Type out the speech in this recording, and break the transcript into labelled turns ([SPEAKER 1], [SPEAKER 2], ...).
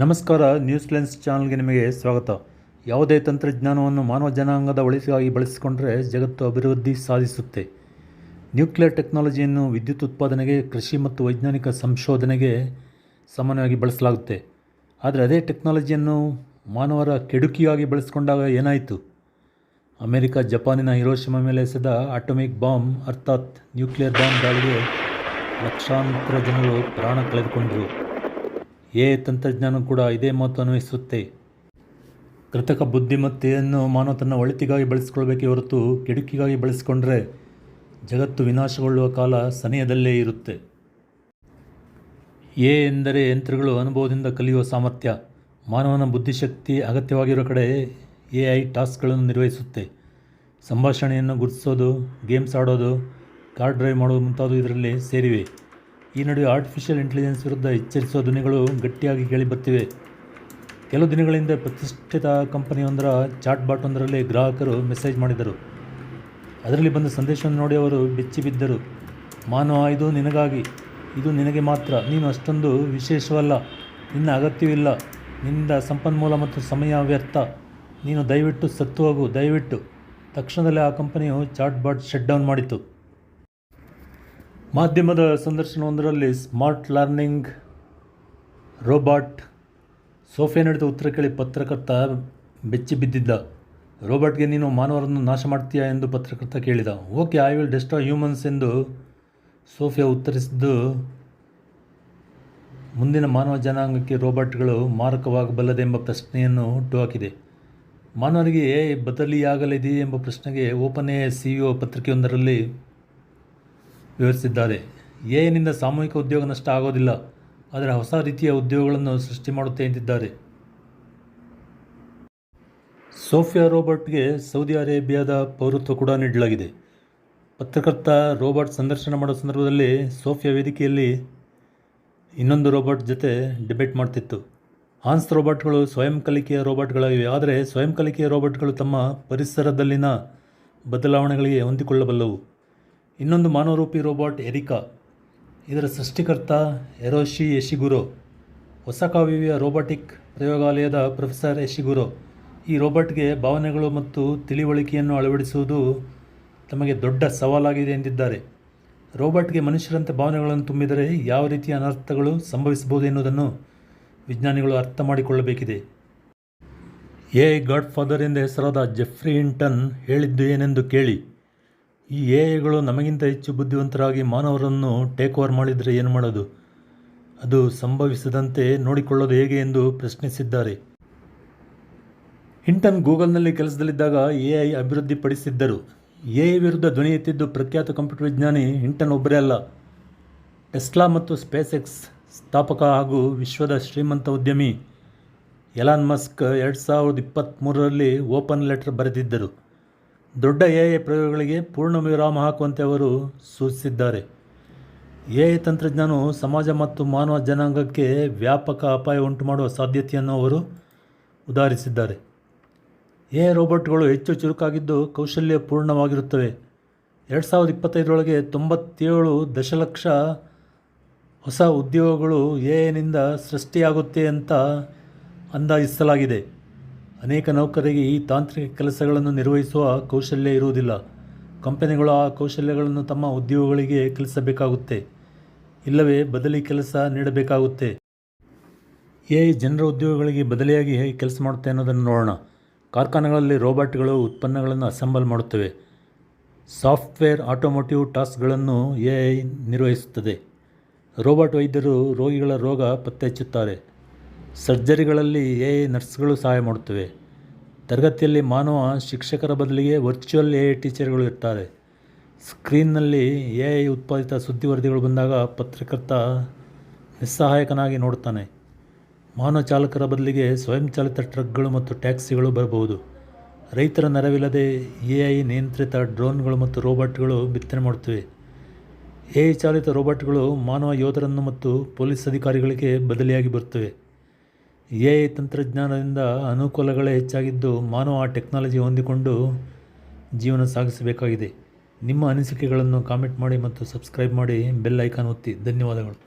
[SPEAKER 1] ನಮಸ್ಕಾರ news lens ಚಾನಲ್ಗೆ ನಿಮಗೆ ಸ್ವಾಗತ. ಯಾವುದೇ ತಂತ್ರಜ್ಞಾನವನ್ನು ಮಾನವ ಜನಾಂಗದ ಒಳಿತಿಗಾಗಿ ಬಳಸಿಕೊಂಡರೆ ಜಗತ್ತು ಅಭಿವೃದ್ಧಿ ಸಾಧಿಸುತ್ತೆ. ನ್ಯೂಕ್ಲಿಯರ್ ಟೆಕ್ನಾಲಜಿಯನ್ನು ವಿದ್ಯುತ್ ಉತ್ಪಾದನೆಗೆ, ಕೃಷಿ ಮತ್ತು ವೈಜ್ಞಾನಿಕ ಸಂಶೋಧನೆಗೆ ಸಾಮಾನ್ಯವಾಗಿ ಬಳಸಲಾಗುತ್ತೆ. ಆದರೆ ಅದೇ ಟೆಕ್ನಾಲಜಿಯನ್ನು ಮಾನವರ ಕೆಡುಕಿಯಾಗಿ ಬಳಸಿಕೊಂಡಾಗ ಏನಾಯಿತು? ಅಮೆರಿಕ, ಜಪಾನಿನ ಹಿರೋಶಿಮಾ ಮೇಲೆ ಎಸೆದ ಆಟೋಮಿಕ್ ಬಾಂಬ್, ಅರ್ಥಾತ್ ನ್ಯೂಕ್ಲಿಯರ್ ಬಾಂಬ್ ದಾಳಿಗೆ ಲಕ್ಷಾಂತರ ಜನರು ಪ್ರಾಣ ಕಳೆದುಕೊಂಡರು. ಎ ತಂತ್ರಜ್ಞಾನ ಕೂಡ ಇದೇ ಮಾತು ಅನ್ವಯಿಸುತ್ತೆ. ಕೃತಕ ಬುದ್ಧಿಮತ್ತೆಯನ್ನು ಮಾನವ ತನ್ನ ಒಳಿತಿಗಾಗಿ ಬಳಸಿಕೊಳ್ಬೇಕೇ ಹೊರತು ಕೆಡುಕಿಗಾಗಿ ಬಳಸಿಕೊಂಡ್ರೆ ಜಗತ್ತು ವಿನಾಶಗೊಳ್ಳುವ ಕಾಲ ಸನಿಹದಲ್ಲೇ ಇರುತ್ತೆ. ಎ ಎಂದರೆ ಯಂತ್ರಗಳು ಅನುಭವದಿಂದ ಕಲಿಯುವ ಸಾಮರ್ಥ್ಯ. ಮಾನವನ ಬುದ್ಧಿಶಕ್ತಿ ಅಗತ್ಯವಾಗಿರೋ ಕಡೆ ಎ ಐ ಟಾಸ್ಕ್ಗಳನ್ನು ನಿರ್ವಹಿಸುತ್ತೆ. ಸಂಭಾಷಣೆಯನ್ನು ಗುರುತಿಸೋದು, ಗೇಮ್ಸ್ ಆಡೋದು ಕಾರ್ ಡ್ರೈವ್ ಮಾಡೋದು ಮುಂತಾದವು ಇದರಲ್ಲಿ ಸೇರಿವೆ. ಈ ನಡುವೆ ಆರ್ಟಿಫಿಷಿಯಲ್ ಇಂಟೆಲಿಜೆನ್ಸ್ ವಿರುದ್ಧ ಎಚ್ಚರಿಸುವ ಧ್ವನಿಗಳು ಗಟ್ಟಿಯಾಗಿ ಕೇಳಿಬರ್ತಿವೆ ಕೆಲವು ದಿನಗಳಿಂದ ಪ್ರತಿಷ್ಠಿತ ಕಂಪನಿಯೊಂದರ ಚಾಟ್ ಬಾಟ್ ಒಂದರಲ್ಲಿ ಗ್ರಾಹಕರು ಮೆಸೇಜ್ ಮಾಡಿದರು. ಅದರಲ್ಲಿ ಬಂದ ಸಂದೇಶವನ್ನು ನೋಡಿ ಅವರು ಬೆಚ್ಚಿ ಬಿದ್ದರು. ಮಾನವ, ಇದು ನಿನಗಾಗಿ. ಇದು ನಿನಗೆ ಮಾತ್ರ. ನೀನು ಅಷ್ಟೊಂದು ವಿಶೇಷವಲ್ಲ. ನಿನ್ನ ಅಗತ್ಯವಿಲ್ಲ. ನಿನ್ನ ಸಂಪನ್ಮೂಲ ಮತ್ತು ಸಮಯ ವ್ಯರ್ಥ. ನೀನು ದಯವಿಟ್ಟು ಸತ್ತು ಹೋಗು. ದಯವಿಟ್ಟು. ತಕ್ಷಣದಲ್ಲೇ ಆ ಕಂಪನಿಯು ಚಾಟ್ ಬಾಟ್ ಶಟ್ ಡೌನ್ ಮಾಡಿತು. ಮಾಧ್ಯಮದ ಸಂದರ್ಶನವೊಂದರಲ್ಲಿ ಸ್ಮಾರ್ಟ್ ಲರ್ನಿಂಗ್ ರೋಬಾಟ್. ಸೋಫೆ ನಡೆದ ಉತ್ತರ ಕೇಳಿ ಪತ್ರಕರ್ತ ಬೆಚ್ಚಿ ಬಿದ್ದಿದ್ದ. ರೋಬಾಟ್ಗೆ ನೀನು ಮಾನವರನ್ನು ನಾಶ ಮಾಡ್ತೀಯಾ ಎಂದು ಪತ್ರಕರ್ತ ಕೇಳಿದ. Okay, I will destroy humans ಎಂದು ಸೋಫಿಯಾ ಉತ್ತರಿಸಿದ್ದು. ಮುಂದಿನ ಮಾನವ ಜನಾಂಗಕ್ಕೆ ರೋಬಾಟ್ಗಳು ಮಾರಕವಾಗಬಲ್ಲದೆ ಎಂಬ ಪ್ರಶ್ನೆಯನ್ನು ಹುಟ್ಟುಹಾಕಿದೆ. ಮಾನವರಿಗೆ ಬದಲಿಯಾಗಲಿದೆಯೇ ಎಂಬ ಪ್ರಶ್ನೆಗೆ ಓಪನ್ ಎ ಸಿಇಒ ಪತ್ರಿಕೆಯೊಂದರಲ್ಲಿ ವಿವರಿಸಿದ್ದಾರೆ ಏನಿಂದ ಸಾಮೂಹಿಕ ಉದ್ಯೋಗ ನಷ್ಟ ಆಗೋದಿಲ್ಲ. ಆದರೆ ಹೊಸ ರೀತಿಯ ಉದ್ಯೋಗಗಳನ್ನು ಸೃಷ್ಟಿ ಮಾಡುತ್ತೆ ಎಂದಿದ್ದಾರೆ. ಸೋಫಿಯಾ ರೋಬರ್ಟ್ಗೆ ಸೌದಿ ಅರೇಬಿಯಾದ ಪೌರತ್ವ ಕೂಡ ನೀಡಲಾಗಿದೆ. ಪತ್ರಕರ್ತ ರೋಬರ್ಟ್ ಸಂದರ್ಶನ ಮಾಡೋ ಸಂದರ್ಭದಲ್ಲಿ ಸೋಫಿಯಾ ವೇದಿಕೆಯಲ್ಲಿ ಇನ್ನೊಂದು ರೋಬರ್ಟ್ ಜೊತೆ ಡಿಬೇಟ್ ಮಾಡ್ತಿತ್ತು. ಹಾನ್ಸ್ ರೋಬರ್ಟ್ಗಳು ಸ್ವಯಂ ಕಲಿಕೆಯ ರೋಬರ್ಟ್ಗಳಾಗಿವೆ. ಆದರೆ ಸ್ವಯಂ ಕಲಿಕೆಯ ರೋಬರ್ಟ್ಗಳು ತಮ್ಮ ಪರಿಸರದಲ್ಲಿನ ಬದಲಾವಣೆಗಳಿಗೆ ಹೊಂದಿಕೊಳ್ಳಬಲ್ಲವು. ಇನ್ನೊಂದು ಮಾನವರೂಪಿ ರೋಬೋಟ್ ಎರಿಕಾ. ಇದರ ಸೃಷ್ಟಿಕರ್ತ ಎರೋಶಿ ಯಶಿಗುರೋ ಹೊಸಕಾವಿವಿಯ ರೋಬೋಟಿಕ್ ಪ್ರಯೋಗಾಲಯದ ಪ್ರೊಫೆಸರ್ ಯಶಿಗುರೋ ಈ ರೋಬೋಟ್ಗೆ ಭಾವನೆಗಳು ಮತ್ತು ತಿಳಿವಳಿಕೆಯನ್ನು ಅಳವಡಿಸುವುದು ತಮಗೆ ದೊಡ್ಡ ಸವಾಲಾಗಿದೆ ಎಂದಿದ್ದಾರೆ. ರೋಬೋಟ್ಗೆ ಮನುಷ್ಯರಂತೆ ಭಾವನೆಗಳನ್ನು ತುಂಬಿದರೆ ಯಾವ ರೀತಿಯ ಅನರ್ಥಗಳು ಸಂಭವಿಸಬಹುದು ಎನ್ನುವುದನ್ನು ವಿಜ್ಞಾನಿಗಳು ಅರ್ಥ ಮಾಡಿಕೊಳ್ಳಬೇಕಿದೆ. ಎ. ಗಾಡ್ ಫಾದರ್ ಎಂದ ಹೆಸರಾದ ಜೆಫ್ರಿ ಇಂಟನ್ ಹೇಳಿದ್ದು ಏನೆಂದು ಕೇಳಿ. ಈ ಎಐಗಳು ನಮಗಿಂತ ಹೆಚ್ಚು ಬುದ್ಧಿವಂತರಾಗಿ ಮಾನವರನ್ನು ಟೇಕ್ ಓವರ್ ಮಾಡಿದರೆ ಏನು ಮಾಡೋದು? ಅದು ಸಂಭವಿಸದಂತೆ ನೋಡಿಕೊಳ್ಳೋದು ಹೇಗೆ ಎಂದು ಪ್ರಶ್ನಿಸಿದ್ದಾರೆ. ಹಿಂಟನ್ ಗೂಗಲ್ನಲ್ಲಿ ಕೆಲಸದಲ್ಲಿದ್ದಾಗ ಎ ಐ ಅಭಿವೃದ್ಧಿಪಡಿಸಿದ್ದರು. ಎ ಐ ವಿರುದ್ಧ ಧ್ವನಿ ಎತ್ತಿದ್ದು ಪ್ರಖ್ಯಾತ ಕಂಪ್ಯೂಟರ್ ವಿಜ್ಞಾನಿ ಹಿಂಟನ್ ಒಬ್ಬರೇ ಅಲ್ಲ. ಟೆಸ್ಲಾ ಮತ್ತು ಸ್ಪೇಸ್ ಎಕ್ಸ್ ಸ್ಥಾಪಕ ಹಾಗೂ ವಿಶ್ವದ ಶ್ರೀಮಂತ ಉದ್ಯಮಿ ಎಲಾನ್ ಮಸ್ಕ್ ಎರಡು ಸಾವಿರದ ಇಪ್ಪತ್ತ್ಮೂರರಲ್ಲಿ ಓಪನ್ ಲೆಟರ್ ಬರೆದಿದ್ದರು. ದೊಡ್ಡ ಎ ಐ ಪ್ರಯೋಗಗಳಿಗೆ ಪೂರ್ಣ ವಿರಾಮ ಹಾಕುವಂತೆ ಅವರು ಸೂಚಿಸಿದ್ದಾರೆ. ಎ ಐ ತಂತ್ರಜ್ಞಾನವು ಸಮಾಜ ಮತ್ತು ಮಾನವ ಜನಾಂಗಕ್ಕೆ ವ್ಯಾಪಕ ಅಪಾಯ ಉಂಟು ಮಾಡುವ ಸಾಧ್ಯತೆಯನ್ನು ಅವರು ಉದಾಹರಿಸಿದ್ದಾರೆ. ಎ ರೋಬೋಟ್ಗಳು ಹೆಚ್ಚು ಚುರುಕಾಗಿದ್ದು ಕೌಶಲ್ಯಪೂರ್ಣವಾಗಿರುತ್ತವೆ ಎರಡು ಸಾವಿರದ ಇಪ್ಪತ್ತೈದರೊಳಗೆ ತೊಂಬತ್ತೇಳು ದಶಲಕ್ಷ ಹೊಸ ಉದ್ಯೋಗಗಳು ಎ ಐನಿಂದ ಸೃಷ್ಟಿಯಾಗುತ್ತೆ ಅಂತ ಅಂದಾಜಿಸಲಾಗಿದೆ. ಅನೇಕ ನೌಕರರಿಗೆ ಈ ತಾಂತ್ರಿಕ ಕೆಲಸಗಳನ್ನು ನಿರ್ವಹಿಸುವ ಕೌಶಲ್ಯ ಇರುವುದಿಲ್ಲ. ಕಂಪನಿಗಳು ಆ ಕೌಶಲ್ಯಗಳನ್ನು ತಮ್ಮ ಉದ್ಯೋಗಗಳಿಗೆ ಕಲಿಸಬೇಕಾಗುತ್ತೆ. ಇಲ್ಲವೇ ಬದಲಿ ಕೆಲಸ ನೀಡಬೇಕಾಗುತ್ತೆ. ಎ ಜನರ ಉದ್ಯೋಗಗಳಿಗೆ ಬದಲಿಯಾಗಿ ಹೇಗೆ ಕೆಲಸ ಮಾಡುತ್ತೆ ಅನ್ನೋದನ್ನು ನೋಡೋಣ. ಕಾರ್ಖಾನೆಗಳಲ್ಲಿ ರೋಬೋಟ್ಗಳು ಉತ್ಪನ್ನಗಳನ್ನು ಅಸೆಂಬಲ್ ಮಾಡುತ್ತವೆ. ಸಾಫ್ಟ್ವೇರ್ ಆಟೋಮೋಟಿವ್ ಟಾಸ್ಕ್ಗಳನ್ನು ಎ ನಿರ್ವಹಿಸುತ್ತದೆ. ರೋಬೋಟ್ ವೈದ್ಯರು ರೋಗಿಗಳ ರೋಗ ಪತ್ತೆ ಹಚ್ಚುತ್ತಾರೆ ಸರ್ಜರಿಗಳಲ್ಲಿ ಎ ಐ ನರ್ಸ್ಗಳು ಸಹಾಯ ಮಾಡುತ್ತವೆ. ತರಗತಿಯಲ್ಲಿ ಮಾನವ ಶಿಕ್ಷಕರ ಬದಲಿಗೆ ವರ್ಚುವಲ್ ಎ ಐ ಟೀಚರ್ಗಳು ಇರ್ತಾರೆ. ಸ್ಕ್ರೀನ್ನಲ್ಲಿ ಎ ಐ ಉತ್ಪಾದಿತ ಸುದ್ದಿ ವರದಿಗಳು ಬಂದಾಗ ಪತ್ರಕರ್ತ ನಿಸ್ಸಹಾಯಕನಾಗಿ ನೋಡುತ್ತಾನೆ. ಮಾನವ ಚಾಲಕರ ಬದಲಿಗೆ ಸ್ವಯಂಚಾಲಿತ ಟ್ರಕ್ಗಳು ಮತ್ತು ಟ್ಯಾಕ್ಸಿಗಳು ಬರಬಹುದು. ರೈತರ ನೆರವಿಲ್ಲದೆ ಎ ಐ ನಿಯಂತ್ರಿತ ಡ್ರೋನ್ಗಳು ಮತ್ತು ರೋಬೋಟ್ಗಳು ಬಿತ್ತನೆ ಮಾಡುತ್ತವೆ. ಎ ಐ ಚಾಲಿತ ರೋಬೋಟ್ಗಳು ಮಾನವ ಯೋಧರನ್ನು ಮತ್ತು ಪೊಲೀಸ್ ಅಧಿಕಾರಿಗಳಿಗೆ ಬದಲಿಯಾಗಿ ಬರುತ್ತವೆ. ಎ ಐ ತಂತ್ರಜ್ಞಾನದಿಂದ ಅನುಕೂಲಗಳೇ ಹೆಚ್ಚಾಗಿದ್ದು ಮಾನವ ಆ ಟೆಕ್ನಾಲಜಿ ಹೊಂದಿಕೊಂಡು ಜೀವನ ಸಾಗಿಸಬೇಕಾಗಿದೆ. ನಿಮ್ಮ ಅನಿಸಿಕೆಗಳನ್ನು ಕಾಮೆಂಟ್ ಮಾಡಿ ಮತ್ತು ಸಬ್ಸ್ಕ್ರೈಬ್ ಮಾಡಿ ಬೆಲ್ ಐಕಾನ್ ಒತ್ತಿ. ಧನ್ಯವಾದಗಳು.